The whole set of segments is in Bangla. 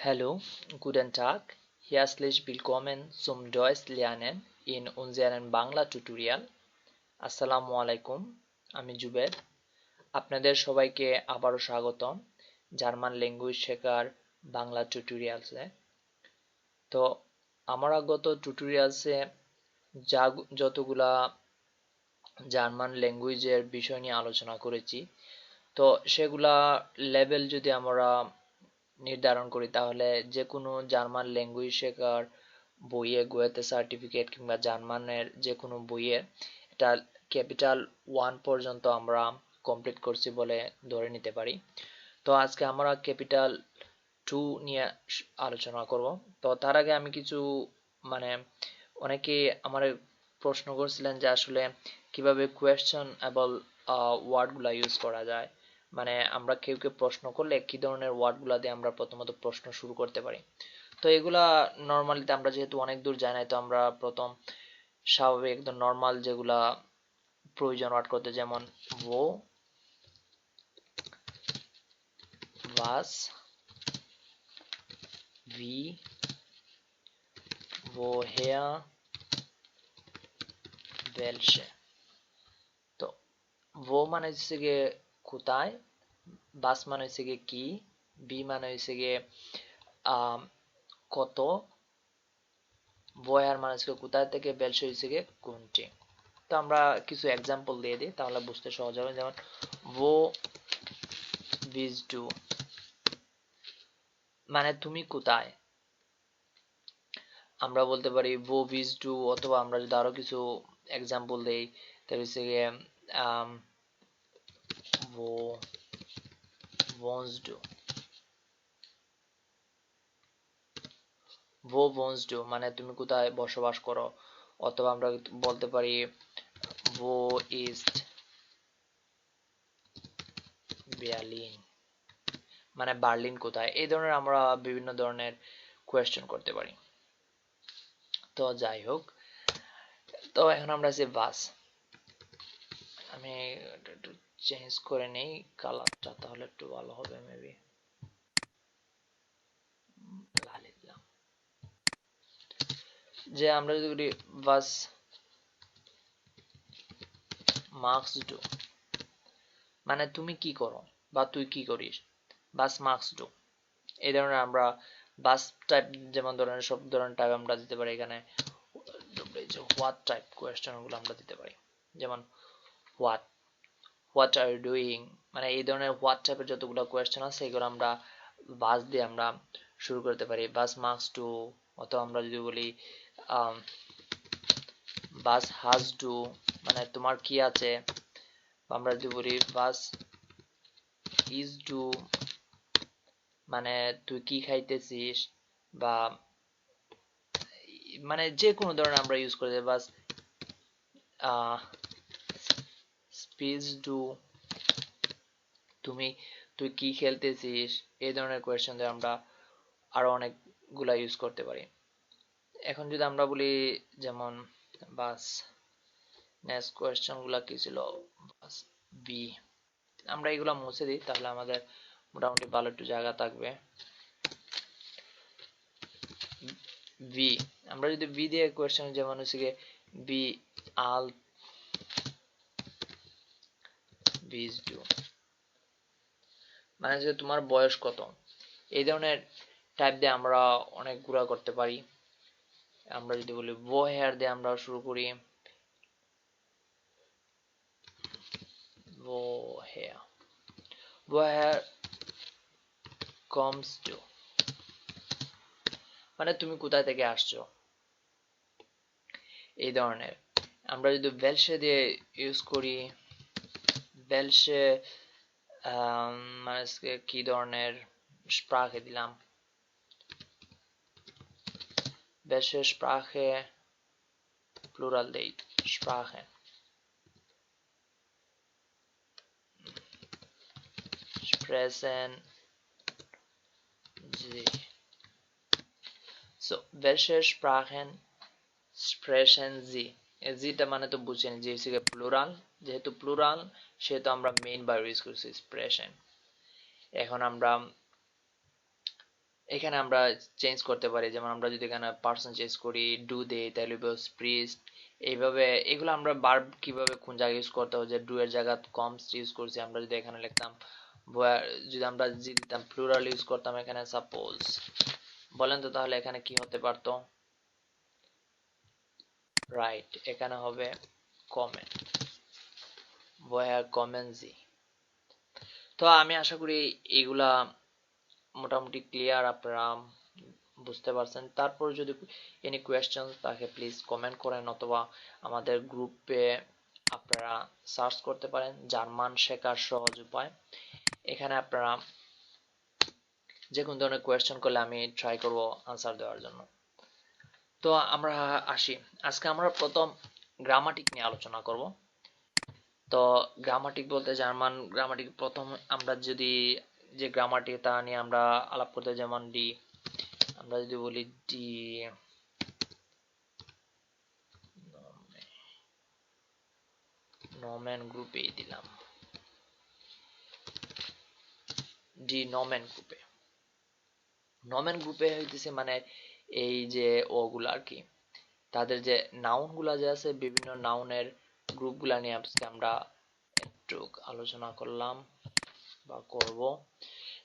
Hallo, guten Tag. Herzlich willkommen zum Deutsch lernen in unserem Bangla tutorial আসসালামু আলাইকুম আমি জুবের আপনাদের সবাইকে আবারও স্বাগতম জার্মান ল্যাঙ্গুয়েজ শেখার বাংলা টিউটোরিয়ালসে তো আমরা গত টিউটোরিয়ালসে যা যতগুলা জার্মান ল্যাঙ্গুয়েজের বিষয় নিয়ে আলোচনা করেছি তো সেগুলা লেভেল যদি আমরা নির্ধারণ করি, তাহলে যে কোনো জার্মান ল্যাঙ্গুয়েজ শেখার বইয়ে গোয়েতে সার্টিফিকেট কিংবা জার্মানের যে কোনো বইয়ের এটা ক্যাপিটাল ওয়ান পর্যন্ত আমরা কমপ্লিট করছি বলে ধরে নিতে পারি। তো আজকে আমরা ক্যাপিটাল টু নিয়ে আলোচনা করব। তো তার আগে আমি কিছু মানে অনেকে আমার প্রশ্ন করছিলেন যে আসলে কীভাবে কোয়েশ্চন এবং ওয়ার্ডগুলা ইউজ করা যায়। মানে আমরা কেউ কেউ প্রশ্ন করলে কি ধরনের ওয়ার্ডগুলা দিয়ে আমরা প্রথমত প্রশ্ন শুরু করতে পারি। তো এগুলা নর্মালিতে আমরা যেহেতু অনেক দূর যাই নাই, তো আমরা প্রথম স্বাভাবিক একদম নর্মাল যেগুলা প্রয়োজন ওয়ার্ড করতে, যেমন ও was wie woher welche তো wo মানে হচ্ছে গিয়ে কোথায়? বাস মানে হচ্ছে গিয়ে কি? বি মানে হচ্ছে গিয়ে কত? বয়ার মানে হচ্ছে কোথায়? থেকে বেলসে হচ্ছে গিয়ে কোনটি? তো আমরা কিছু এক্সাম্পল দিয়ে দিই, তাহলে বুঝতে সহজ হবে। যেমন ও বিজ ডু মানে তুমি কোথায়? আমরা বলতে পারি ও বিজ টু অথবা আমরা যদি আরও কিছু এক্সাম্পল দেই, তাহলে হচ্ছে গিয়ে du wo wohnst du মানে তুমি কোথায় বসবাস করো, অথবা আমরা বলতে পারি wo ist Berlin মানে বার্লিন কোথায়, এই ধরনের আমরা বিভিন্ন ধরনের কোয়েশ্চেন করতে পারি। তো যাই হোক, তো এখন আমরা যে বাস, আমি চেঞ্জ করে নেই কালারটা তাহলে একটু ভালো হবে মেবি যে আমরা যদি বলি, বাস মার্কস ডু মানে তুমি কি করো, বা তুই কি করিস, বাস মার্কস ডু এই ধরনের আমরা বাস টাইপ যেমন ধরনের সব ধরনের টাইপ আমরা দিতে পারি এখানে। হোয়াট টাইপ কোয়েশ্চেনগুলো আমরা দিতে পারি। যেমন হোয়াট হোয়াট আর ডুইং মানে এই ধরনের হোয়াট টাইপের যতগুলো কোয়েশ্চেন আছে, এগুলো আমরা বাস দিয়ে আমরা শুরু করতে পারি। বাস মার্কস টু অথবা আমরা যদি বলি বাস হাজ ডু মানে তোমার কি আছে? আমরা যদি বলি, বাস ইজ ডু মানে তুই কি খাইতেছিস? বা মানে যে কোনো ধরনের আমরা ইউজ করে বাস স্পিচ ডু তুমি, তুই কি খেলতেছিস? এই ধরনের কোয়েশ্চেন দিয়ে আমরা আরও অনেকগুলা ইউজ করতে পারি। এখন যদি আমরা বলি যেমন, বাস নেক্সট কোয়েশ্চেনগুলা কি ছিল? বাস বি আমরা এগুলা মুছে দিই, তাহলে আমাদের মোটামুটি ভালো একটু জায়গা থাকবে। বি আমরা যদি বি দিয়ে কোয়েশ্চেন যেমন হচ্ছে বি আল বিজ ডু মানে যে তোমার বয়স কত? এই ধরনের টাইপ দিয়ে আমরা অনেক গুড়া করতে পারি। আমরা যদি বলি বো হেয়ার দিয়ে আমরা শুরু করি। বো হেয়ার বো হেয়ার কমস টু মানে তুমি কোথায় থেকে আসছো? এই ধরনের। আমরা যদি বেলসে দিয়ে ইউজ করি। বেলসে মানে কি ধরনের স্প্রাখে দিলাম welche Sprache Plural দেই Sprache sprechen Sie so welche Sprachen sprechen Sie জিটা মানে তো বুঝছেন যে হচ্ছে প্লুরাল যেহেতু প্লুরাল সেহেতু আমরা মেইন বার ইউজ করছি স্প্রেশন এখন আমরা, এখানে আমরা চেঞ্জ করতে পারি, যেমন আমরা যদি এখানে পার্সন চেঞ্জ করি ডু দে তাহলে স্প্রিস্ট এইভাবে, এগুলো আমরা বার্ব কীভাবে কোন জায়গায় ইউজ করতে হবে, যে ডু এর জায়গা কমস ইউজ করছি, আমরা যদি এখানে লিখতাম যদি আমরা জি দিতাম প্লুরাল ইউজ করতাম এখানে সাপোজ বলেন তো তাহলে এখানে কি হতে পারতো? রাইট এখানে হবে কমেন্ট বয়া কমেন্সি তো আমি আশা করি এগুলা মোটামুটি ক্লিয়ার আপনারা বুঝতে পারছেন। তারপর যদি এনি কোয়েশ্চেন তাকে প্লিজ কমেন্ট করেন, অথবা আমাদের গ্রুপে আপনারা সার্চ করতে পারেন, জার্মান শেখার সহজ উপায়। এখানে আপনারা যে কোনো ধরনের কোয়েশ্চেন করলে আমি ট্রাই করব আনসার দেওয়ার জন্য। তো আমরা আসি। আজকে আমরা প্রথম গ্রামাটিক নিয়ে আলোচনা করব। তো গ্রামাটিক বলতে জার্মান গ্রামাটিক প্রথম আমরা যদি যে গ্রামাটিক তা নিয়ে আমরা আলাপ করতে যেমন ডি আমরা যদি বলি ডি নমেন গ্রুপে দিলাম। ডি নমেন গ্রুপে নমেন গ্রুপে হইতেছে মানে এই যে ওগুলো আর কি। তাদের যে নাউনগুলা যে আছে, বিভিন্ন নাউনের গ্রুপগুলা নিয়ে আজকে আমরা একটু আলোচনা করলাম বা করব।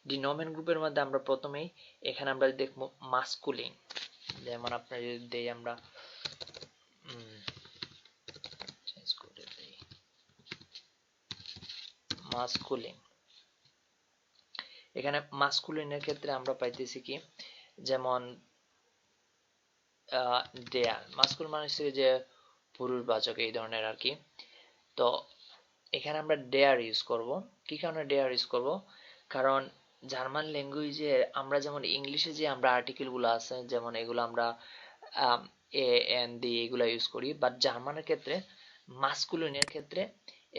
ডিনোমেন গ্রুপের মধ্যে আমরা প্রথমেই, এখানে আমরা দেখব মাস্কুলিন যেমন আপনার যদি দেই আমরা মাস্কুলিন এখানে মাস্কুলিনের ক্ষেত্রে আমরা পাইতেছি কি, যেমন ডেয়ার মাস্কুল মানে হচ্ছে যে পুরুষবাচক এই ধরনের আর কি। তো এখানে আমরা ডেয়ার ইউজ করব। কি কারণে ডেয়ার ইউজ করব? কারণ জার্মান ল্যাঙ্গুয়েজে আমরা যেমন ইংলিশে যে আমরা আর্টিকেলগুলো আছে, যেমন এগুলো আমরা এ এন দি এগুলো ইউজ করি বাট জার্মানের ক্ষেত্রে, মাস্কুলিনের ক্ষেত্রে,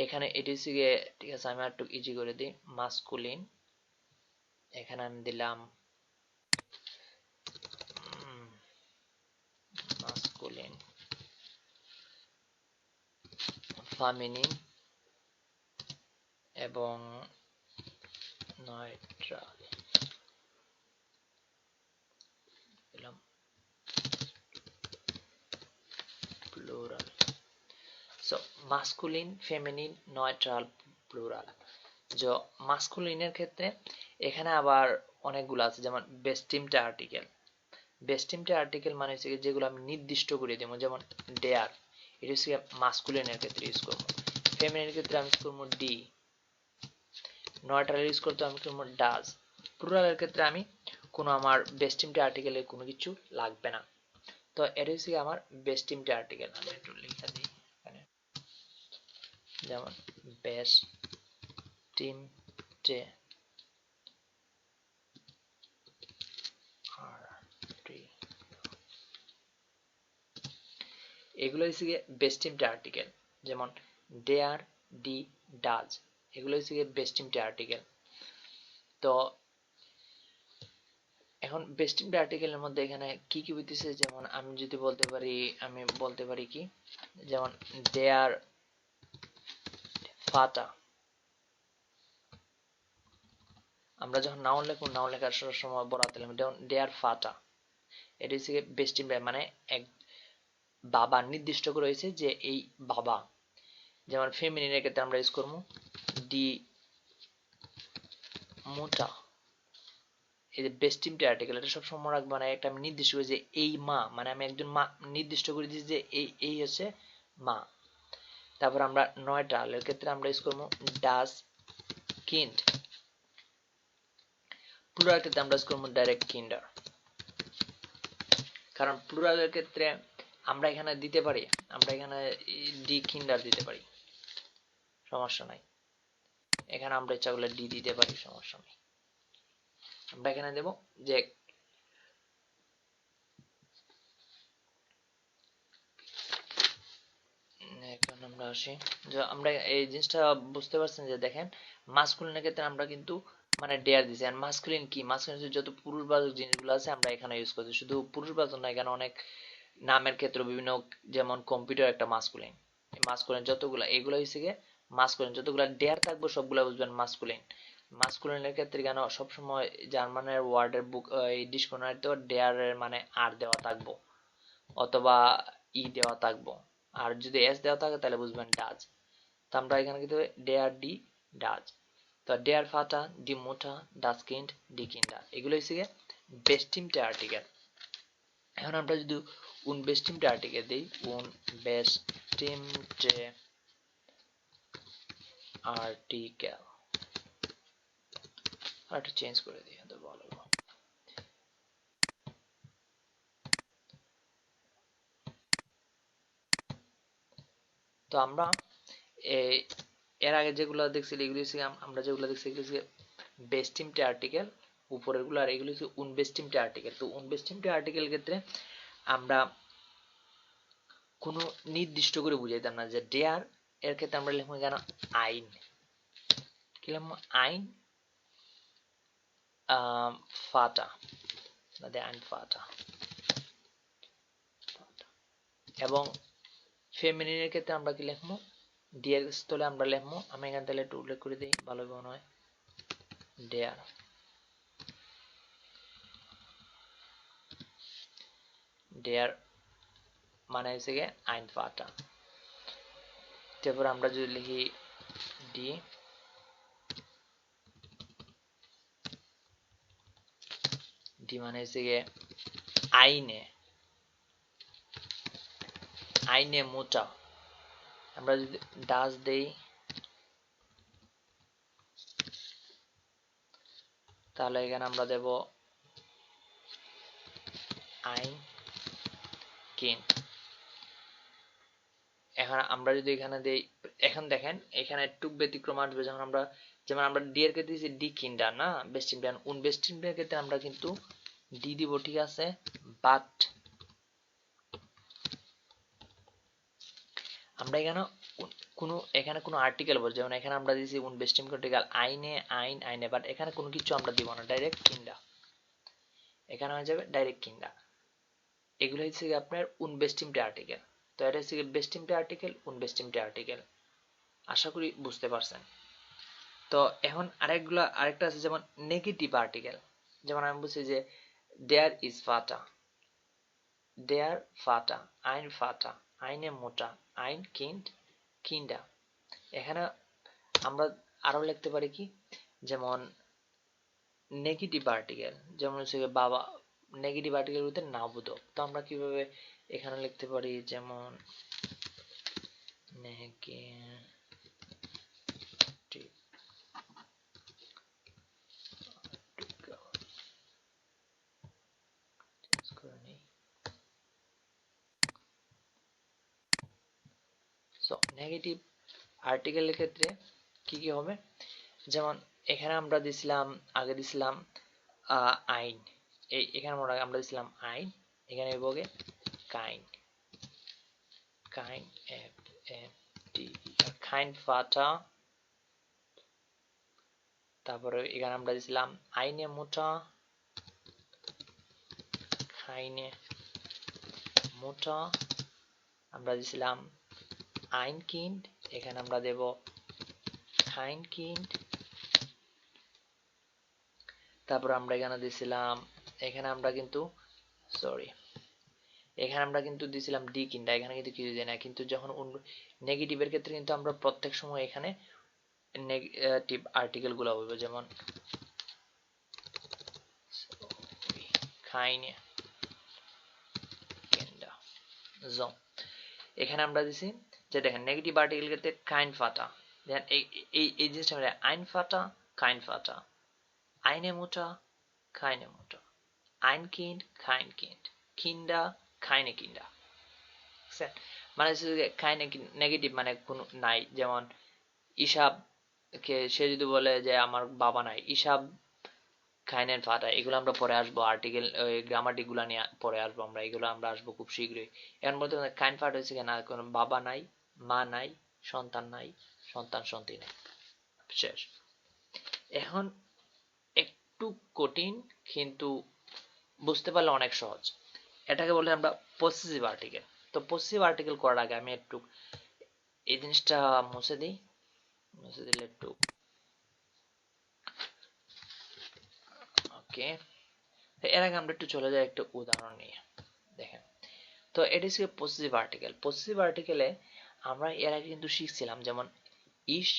এখানে এটি ঠিক আছে, আমি একটু ইজি করে দিই, মাস্কুলিন, এখানে আমি দিলাম মাস্কুলিন ফামিনিন এবং নয়ট্রাল দিলাম plural so masculine feminine neutral plural যে মাস্কুলিনের ক্ষেত্রে এখানে আবার অনেকগুলো আছে, যেমন বেস্টিমটা আর্টিকেল বেস্টিমটা আর্টিকেল মানে হচ্ছে যেগুলো আমি নির্দিষ্ট করে দেবো, যেমন ডেয়ার এটা হচ্ছে মাস্কুলিনের ক্ষেত্রে ইউজ করব। ফেমিনিনের ক্ষেত্রে আমি করব ডি নয়টার ইউজ করতে আমি করব ডাজ প্লুরালের ক্ষেত্রে আমি কোনো আমার বেস্টিমটা আর্টিকেলের কোনো কিছু লাগবে না। তো এটা হচ্ছে আমার বেস্টিমটা আর্টিকেল আমি একটু লিখে দিই এখানে। যেমন বেস্ট টিম টে এগুলো হচ্ছে গিয়ে বেস্টিমটা আর্টিকেল যেমন ডেয়ার ডি ডাজ এগুলো হচ্ছে গিয়ে বেস্টিমটা আর্টিকেল তো এখন বেস্টিমটা আর্টিকেলের মধ্যে এখানে কি কি বুঝতেছে যেমন আমি যদি বলতে পারি, আমি বলতে পারি কি, যেমন ডেয়ার ফাটা আমরা যখন নাউন লিখব নাউন লেখার সময় বরাতে যেমন ডেয়ার ফাটা এটা হচ্ছে বেস্টিম মানে এক বাবা নির্দিষ্ট করে হয়েছে যে এই বাবা, যেমন ফেমিনিনের ক্ষেত্রে আমরা ইউজ করব ডি মোটা। এই যে বেস্টিমটি আর্টিকেল এটা সবসময় মনে রাখব না একটা আমি নির্দিষ্ট করি যে এই মা মানে আমি একজন মা, নির্দিষ্ট করে দিচ্ছি যে এই এই হচ্ছে মা। তারপর আমরা নয়টা এর ক্ষেত্রে আমরা ইউজ করব ডাস কিন্ড প্লুরাল ক্ষেত্রে আমরা ইউজ করব ডাইরেক্ট কিন্ডার কারণ প্লুরালের ক্ষেত্রে আমরা এখানে দিতে পারি, আমরা এখানে ডি কিন্ডার দিতে পারি। সমস্যা নাই। এখানে আমরা ইচ্ছা করলে ডি দিতে পারি, সমস্যা নেই। আমরা এখানে দেব যে এখন আমরা আসি। যে আমরা এই জিনিসটা বুঝতে পারছেন যে দেখেন মাস্কুলিনের ক্ষেত্রে আমরা কিন্তু মানে ডেয়ার দিছি। আর মাস্কুলিন কি? মাস্কুলিন যত পুরুষবাচক জিনিসগুলো আছে আমরা এখানে ইউজ করছি। শুধু পুরুষবাচক না, এখানে অনেক নামের ক্ষেত্রে বিভিন্ন যেমন কম্পিউটার একটা মাস্কুলিন মাস্কুলিন যতগুলো, এগুলো হচ্ছে গিয়ে মাস্কুলিন যতগুলো ডেয়ার থাকবে সবগুলো বুঝবেন মাস্কুলিন মাস্কুলিনের ক্ষেত্রে কেন সবসময় জার্মানের ওয়ার্ডের বুক এই ডিসকোনারিতে ডেয়ারের মানে আর দেওয়া থাকব অথবা ই দেওয়া থাকব। আর যদি এস দেওয়া থাকে তাহলে বুঝবেন ডাজ তো আমরা এখানে কিন্তু ডেয়ার ডি ডাজ তো ডেয়ার ফাটা ডি মোটা ডাস কিন্ড ডি কিন্ডা এগুলো হচ্ছে গিয়ে বেস্টিমটে আর্টিকেল এখন আমরা যদি উন বেস্টিমটে আর্টিকেল দিই উন বেস্টিমটে আর্টিকেল আর চেঞ্জ করে দিই তো ভালো। তো আমরা এর আগে যেগুলো দেখছি, এগুলো আমরা যেগুলো দেখছি, এগুলো বেস্টিমটে আর্টিকেল উপরেরগুলো আর এগুলো হচ্ছে উনবেস্টিমটে আর্টিকেল তো উনবেস্টিমটে আর্টিকেল ক্ষেত্রে আমরা কোনো নির্দিষ্ট করে বুঝাইতাম না যে ডেয়ার এর ক্ষেত্রে আমরা লিখব কেন আইন। কি লিখব? আইন ফাটা। দে আইন ফাটা। এবং ফেমিনিনের ক্ষেত্রে আমরা কি লিখব? ডিয়ার স্থলে আমরা লিখব। আমি এখানে তাহলে একটু উল্লেখ করে দিই ভালো মনে হয়। ডেয়ার ডেয়ার মানে হচ্ছে গিয়ে আইন ফাটা তারপর আমরা যদি লিখি ডি। ডি মানে হচ্ছে গিয়ে আইনে। আইনে মোটা। আমরা যদি ডাস দেই, তাহলে এখানে আমরা দেব আইন। কিন এখন আমরা যদি এখানে দেই, এখন দেখেন, এখানে একটু ব্যতিক্রম আসবে যখন আমরা, যেমন আমরা ডি এর ক্ষেত্রে দিয়েছি ডি কিন্ডা না? বেস্টিমডান উন বেস্টিমডার ক্ষেত্রে আমরা কিন্তু ডি দিব, ঠিক আছে? বাট আমরা এখানে কোনো এখানে কোনো আর্টিকেল বল, যেমন এখানে আমরা দিয়েছি উন বেস্টিম আর্টিকেল আইনে, আইন, আইনে বাট এখানে কোনো কিছু আমরা দিব না ডাইরেক্ট কিন্ডা এখানে হয়ে যাবে ডাইরেক্ট কিন্ডা এগুলো হচ্ছে আপনার উনবেস্টিমটে আর্টিকেল তো এটা হচ্ছে বেস্টিমটে আর্টিকেল উনবেস্টিমটে আর্টিকেল আশা করি বুঝতে পারছেন। তো এখন আরেকগুলো, আরেকটা আছে যেমন নেগেটিভ আর্টিকেল যেমন আমি বলছি যে দেয়ার ইজ ফাটা দেয়ার ফাটা আইন ফাটা আইনে মোটা আইন কিন্ড কিন্ডা এখানে আমরা আরও লিখতে পারি কি? যেমন নেগেটিভ আর্টিকেল যেমন হচ্ছে বাবা নেগেটিভ না বোধক তো আমরা কীভাবে এখানে লিখতে পারি? যেমন নেগেটিভ সো নেগেটিভ আর্টিকেলের ক্ষেত্রে কি কি হবে? যেমন, এখানে আমরা দিছিলাম, আগে দিছিলাম আইন। এই এখানে আমরা আমরা দিছিলাম আইন এখানে বগে কাইন। কাইন এফ এফ টি খাইন ফাটা। তারপরে এখানে আমরা দিছিলাম আইনে মোটা। খাইনে মোটা। আমরা দিছিলাম আইন কিন্ড এখানে আমরা দেব খাইন কিন্ড তারপর আমরা এখানে দিছিলাম এখানে আমরা কিন্তু সরি এখানে আমরা কিন্তু দিছিলাম ডি কিন্ডা এখানে কিন্তু কিছু দিই না। কিন্তু যখন নেগেটিভের ক্ষেত্রে কিন্তু আমরা প্রত্যেক সময় এখানে নেগেটিভ আর্টিকেলগুলো বলব যেমন খাইনে এখানে আমরা দিছি যে দেখেন নেগেটিভ আর্টিকেল ক্ষেত্রে কাইন ফাটা। দেখেন এই এই জিনিসটা আমরা আইন ফাটা, কাইন ফাটা। আইনে মোটা, কাইনে মোটা। কিন্ড কাইন কিন্ড কিন্ডা কাইনে কিন্ডা বুঝছেন? মানে হচ্ছে যে কাইনে নেগেটিভ মানে কোনো নাই যেমন ইসাব সে যদি বলে যে আমার বাবা নাই ইসাব খাইনের ফাটা এগুলো আমরা পরে আসব আর্টিকেল গ্রামাটিকগুলা নিয়ে পরে আসব আমরা, এগুলো আমরা আসব খুব শীঘ্রই। এখন বলতে কাইন ফাট হয়েছে না, কোনো বাবা নাই, মা নাই, সন্তান নাই, সন্তান সন্ততি নাই। শেষ। এখন একটু কঠিন, কিন্তু বুঝতে পারলে অনেক সহজ। এটাকে বলে আমরা পসেসিভ আর্টিকেল তো পসেসিভ আর্টিকেল করার আগে আমি একটু এই জিনিসটা মুছে দিই। মুছে দিলে একটু ওকে এর আগে আমরা একটু চলে যাই একটা উদাহরণ নিয়ে। দেখেন। তো এটি ছিল পজিটিভ আর্টিকেল পজিটিভ আর্টিকেলে আমরা এর আগে কিন্তু শিখছিলাম, যেমন ইস,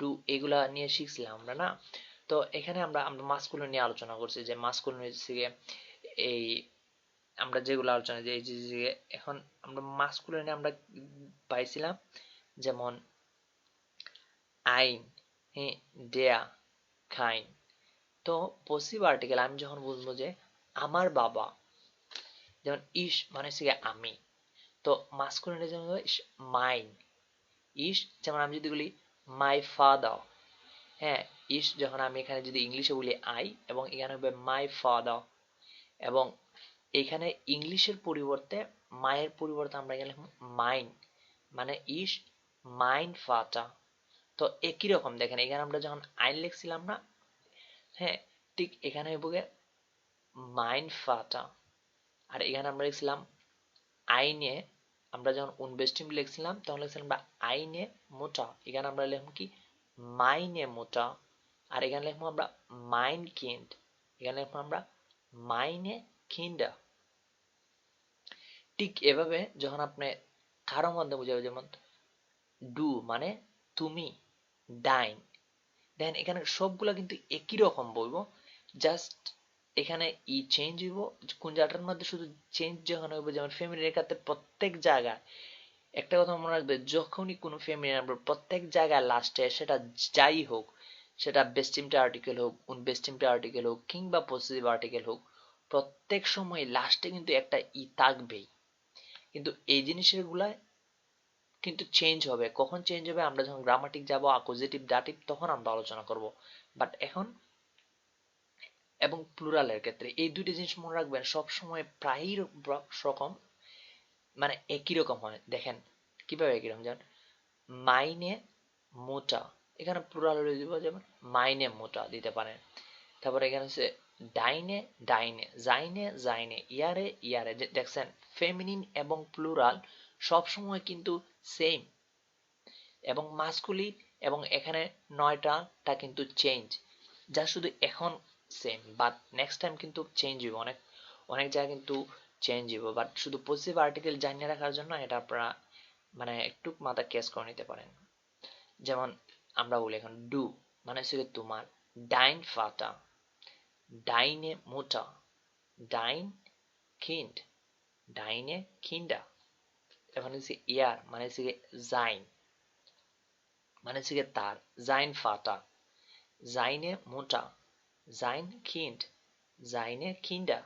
ডু এগুলা নিয়ে শিখছিলাম আমরা, না? তো এখানে আমরা আমরা মাসকুলো নিয়ে আলোচনা করছি যে মাসকুলো হচ্ছে এই আমরা যেগুলো আলোচনা যে এখন আমরা মাসকুলো নিয়ে আমরা পাইছিলাম, যেমন আইন হ্যাঁ ডেয়া খাইন। তো পসিভ আর্টিকেল আমি যখন বুঝব যে আমার বাবা, যেমন ইস মানে হচ্ছে আমি, তো মাস্কুলিনে যেমন ইস মাইন। ইস যেমন আমি যদি বলি মাই ফাদার হ্যাঁ ইস যখন আমি এখানে যদি ইংলিশে বলি আই এবং এখানে হবে মাই ফাদার এবং এখানে ইংলিশের পরিবর্তে মায়ের পরিবর্তে আমরা এখানে মাইন মানে ইস মাইন ফাটা। তো একই রকম, দেখেন এখানে আমরা যখন আইন লিখছিলাম না হ্যাঁ ঠিক এখানে হইবগে মাইন ফাটা। আর এখানে আমরা লিখছিলাম আইনে, আমরা যখন উনবেস্টিম লিখছিলাম, তখন লিখছিলাম আমরা আইনে মোটা। এখানে আমরা লিখব কি? মাইনে মোটা। আর এখানে লিখব আমরা মাইন কিন্ড এখানে লিখব আমরা মাইনে কিন্ডা। ঠিক এভাবে যখন আপনি কারও মধ্যে বুঝাবে, যেমন ডু মানে তুমি ডাইন দেন এখানে সবগুলো কিন্তু একই রকম বলব। জাস্ট এখানে ই চেঞ্জ হইব, কোন জায়গাটার মধ্যে শুধু চেঞ্জ যখন হইব, যেমন ফ্যামিলি রেখাতে প্রত্যেক জায়গায়, একটা কথা মনে রাখবে, যখনই কোনো ফ্যামিলি প্রত্যেক জায়গায় লাস্টে সেটা যাই হোক সেটা বেস্টিমটা আর্টিকেল হোক বেস্টিমটা আর্টিকেল হোক, কিংবা পজিটিভ আর্টিকেল হোক, প্রত্যেক সময় লাস্টে কিন্তু একটা ই থাকবেই। কিন্তু এই জিনিসেরগুলা কিন্তু চেঞ্জ হবে। কখন চেঞ্জ হবে? আমরা যখন গ্রামাটিক যাব আকোজেটিভ ডাটিভ তখন আমরা আলোচনা করব। বাট এখন এবং প্লুরালের ক্ষেত্রে এই দুটি জিনিস মনে রাখবেন, সব সময় প্রায়ই রকম মানে একই রকম হয়। দেখেন, কীভাবে একই রকম? যেমন, মাইনে মোটা। এখানে প্লুরাল হলে দিব, যেমন মাইনে মোটা দিতে পারেন তারপরে এখানে হচ্ছে ডাইনে ডাইনে জাইনে জাইনে ইয়ারে ইয়ারে। দেখছেন ফেমিনিন এবং প্লুরাল সব সময় কিন্তু সেম এবং মাস্কুলিন এবং এখানে নয়টাটা কিন্তু চেঞ্জ যা শুধু এখন সেম বাট নেক্সট টাইম কিন্তু চেঞ্জ হইব। অনেক অনেক জায়গায় কিন্তু চেঞ্জ হইব। বাট শুধু পজিটিভ আর্টিকেল জানিয়ে রাখার জন্য এটা আপনারা মানে একটু মাথা কেস করে নিতে পারেন। যেমন আমরা বলি এখন ডু মানে হচ্ছে তোমার ডাইন ফাটা ডাইনে মোটা ডাইন কিন্ড ডাইনে কিন্ডা এখন হচ্ছে ইয়ার মানে হচ্ছে জাইন মানে হচ্ছে তার জাইন ফাটা জাইনে মোটা জাইন কিন্ড জাইনে কিন্ডা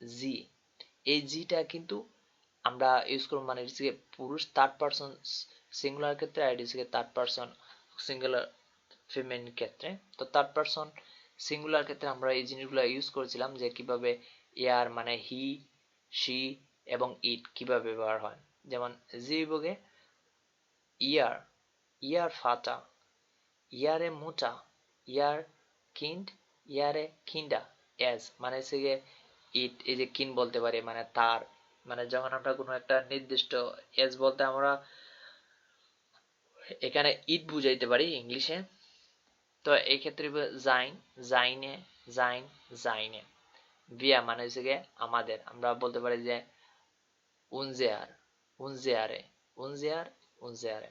জি এই জিটা কিন্তু আমরা ইউজ করব মানে হচ্ছে পুরুষ থার্ড পারসন সিঙ্গুলার ক্ষেত্রে আর হচ্ছে থার্ড পারসন সিঙ্গুলার ফিমেল ক্ষেত্রে। তো থার্ড পারসন সিঙ্গুলার ক্ষেত্রে আমরা এই জিনিসগুলো ইউজ করেছিলাম যে কীভাবে এয়ার মানে হি শি এবং ইট কীভাবে ব্যবহার হয়। যেমন জি বিভাগে ইয়ার ইয়ার ফাটা ইয়ারে মোটা ইয়ার কিন্ড ইয়ারে কিন্ডা এস মানে হচ্ছে গিয়ে ইট এই যে কিন বলতে পারি মানে তার। মানে যখন আমরা কোনো একটা নির্দিষ্ট এস বলতে আমরা এখানে ইট বুঝাইতে পারি ইংলিশে। তো এই ক্ষেত্রে জাইন জাইনে জাইন জাইনে বিয়া মানে হচ্ছে গিয়ে আমাদের। আমরা বলতে পারি যে উনজেয়ার উনজেয়ারে উনজেয়ার উনজেয়ারে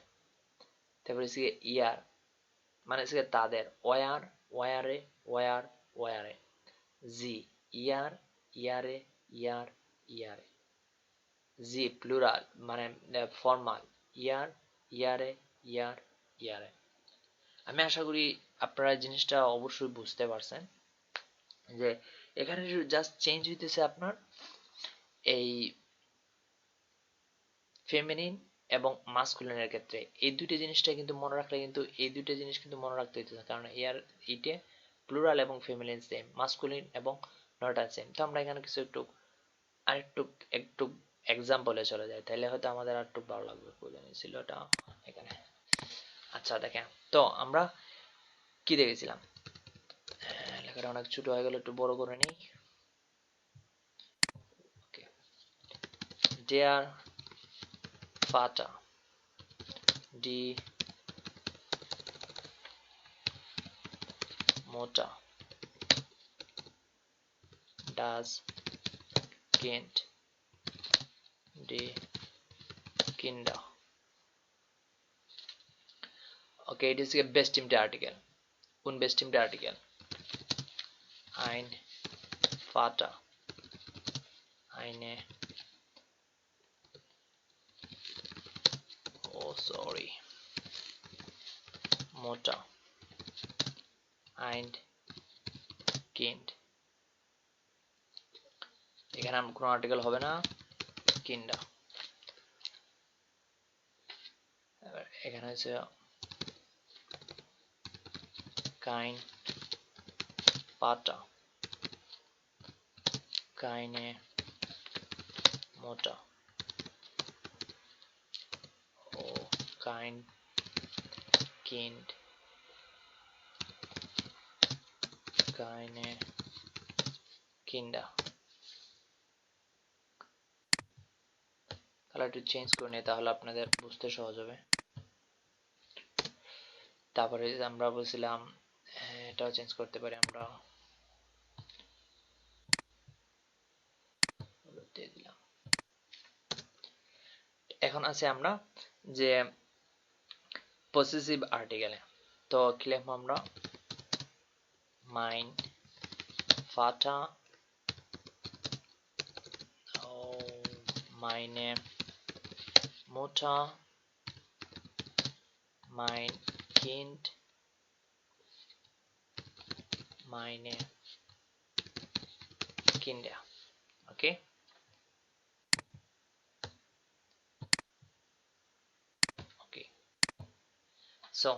তারপরে হচ্ছে ইয়ার মানে হচ্ছে তাদের। War, ওয়ারে war, ওয়ারে। জি, ইয়ার, ইয়ারে ইয়ার, ইয়ারে। জি প্লুরাল মানে ফর্মাল ইয়ার, ইয়ারে ইয়ার, ইয়ারে। আমি আশা করি আপনারা জিনিসটা অবশ্যই বুঝতে পারছেন যে এখানে জাস্ট চেঞ্জ হইতেছে আপনার এই ফেমিনিন এবং মাস্কুলিনের ক্ষেত্রে। এই দুইটা জিনিসটা কিন্তু মনে রাখলে কিন্তু, এই দুইটা জিনিস কিন্তু মনে রাখতে হইতেছে। কারণ এর ইটে প্লুরাল এবং ফেমিনিন সেম মাস্কুলিন এবং নটা সেম তো আমরা এখানে কিছু একটু, আরেকটু, একটু এক্সাম্পলে চলে যায় তাহলে হয়তো আমাদের আর একটু ভালো লাগবে। জানি ছিল এটা এখানে। আচ্ছা দেখেন। তো আমরা কি দেখেছিলাম? লেখাটা অনেক ছোট হয়ে গেল, একটু বড় করে নিই। dear father die Mutter das Kind die Kinder okay it is a bestimmte Artikel unbestimmte Artikel ein Vater eine oh sorry Mutter ein Kind এখানে আমার কোনো আর্টিকেল হবে না কিন্ডা এখানে হচ্ছে কাইন পাটা কাইনে মোটা। ও কাইন কিন্ড। keine Kinder কালারটি চেঞ্জ করে নিই তাহলে আপনাদের বুঝতে সহজ হবে। তারপরে আমরা বলছিলাম এটাও চেঞ্জ করতে পারি আমরা। এখন আছে আমরা যে পসেসিভ আর্টিকেলে তো কি লিখব আমরা? Vater oh, meine Mutter mein Kind meine Kinder okay okay so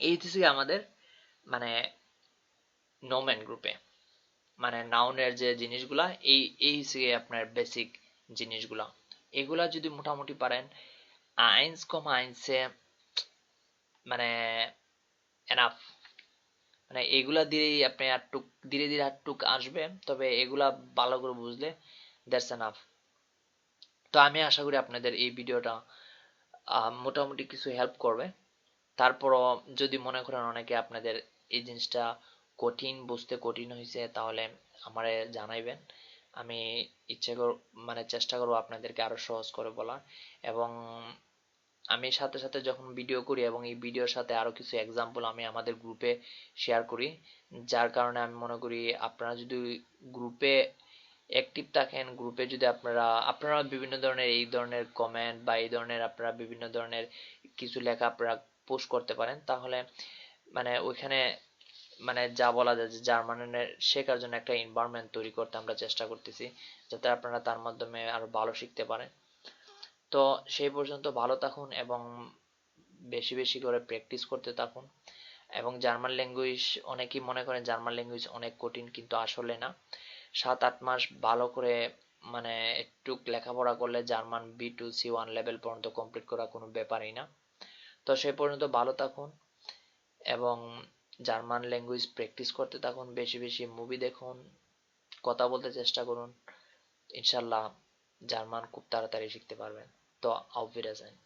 এই থেকে আমাদের মানে নোমেন গ্রুপে মানে নাউনের যে জিনিসগুলা, এই এই হিসেবে আপনার বেসিক জিনিসগুলা। এগুলা যদি মোটামুটি পারেন, আইন্স কম আইনসে মানে এনাফ মানে এগুলা দিয়েই আপনি আটটুক ধীরে ধীরে আটটুক আসবে, তবে এগুলা ভালো করে বুঝলে দ্যাটস এনাফ তো আমি আশা করি আপনাদের এই ভিডিওটা মোটামুটি কিছু হেল্প করবে। তারপরও যদি মনে করেন অনেকে আপনাদের এই জিনিসটা কঠিন, বুঝতে কঠিন হয়েছে তাহলে আমারে জানাইবেন। আমি ইচ্ছে মানে চেষ্টা করব আপনাদেরকে আরও সহজ করে বলার। এবং আমি সাথে সাথে যখন ভিডিও করি এবং এই ভিডিওর সাথে আরও কিছু এক্সাম্পল আমি আমাদের গ্রুপে শেয়ার করি, যার কারণে আমি মনে করি আপনারা যদি গ্রুপে অ্যাক্টিভ থাকেন গ্রুপে যদি আপনারা আপনারা বিভিন্ন ধরনের এই ধরনের কমেন্ট বা এই ধরনের আপনারা বিভিন্ন ধরনের কিছু লেখা আপনারা পোস্ট করতে পারেন, তাহলে মানে ওইখানে মানে যা বলা যায় যে জার্মানের শেখার জন্য একটা এনভায়রনমেন্ট তৈরি করতে আমরা চেষ্টা করতেছি, যাতে আপনারা তার মাধ্যমে আরও ভালো শিখতে পারেন। তো সেই পর্যন্ত ভালো থাকুন এবং বেশি বেশি করে প্র্যাকটিস করতে থাকুন। এবং জার্মান ল্যাঙ্গুয়েজ অনেকেই মনে করেন জার্মান ল্যাঙ্গুয়েজ অনেক কঠিন কিন্তু আসলে না। সাত, আট মাস ভালো করে মানে একটু লেখাপড়া করলে German B two C one level পর্যন্ত কমপ্লিট করা কোনো ব্যাপারই না। তো সেই পর্যন্ত ভালো থাকুন এবং জার্মান ল্যাঙ্গুয়েজ প্র্যাকটিস করতে থাকুন, বেশি বেশি মুভি দেখুন, কথা বলতে চেষ্টা করুন। ইনশাল্লাহ জার্মান খুব তাড়াতাড়ি শিখতে পারবেন। তো Wiedersehen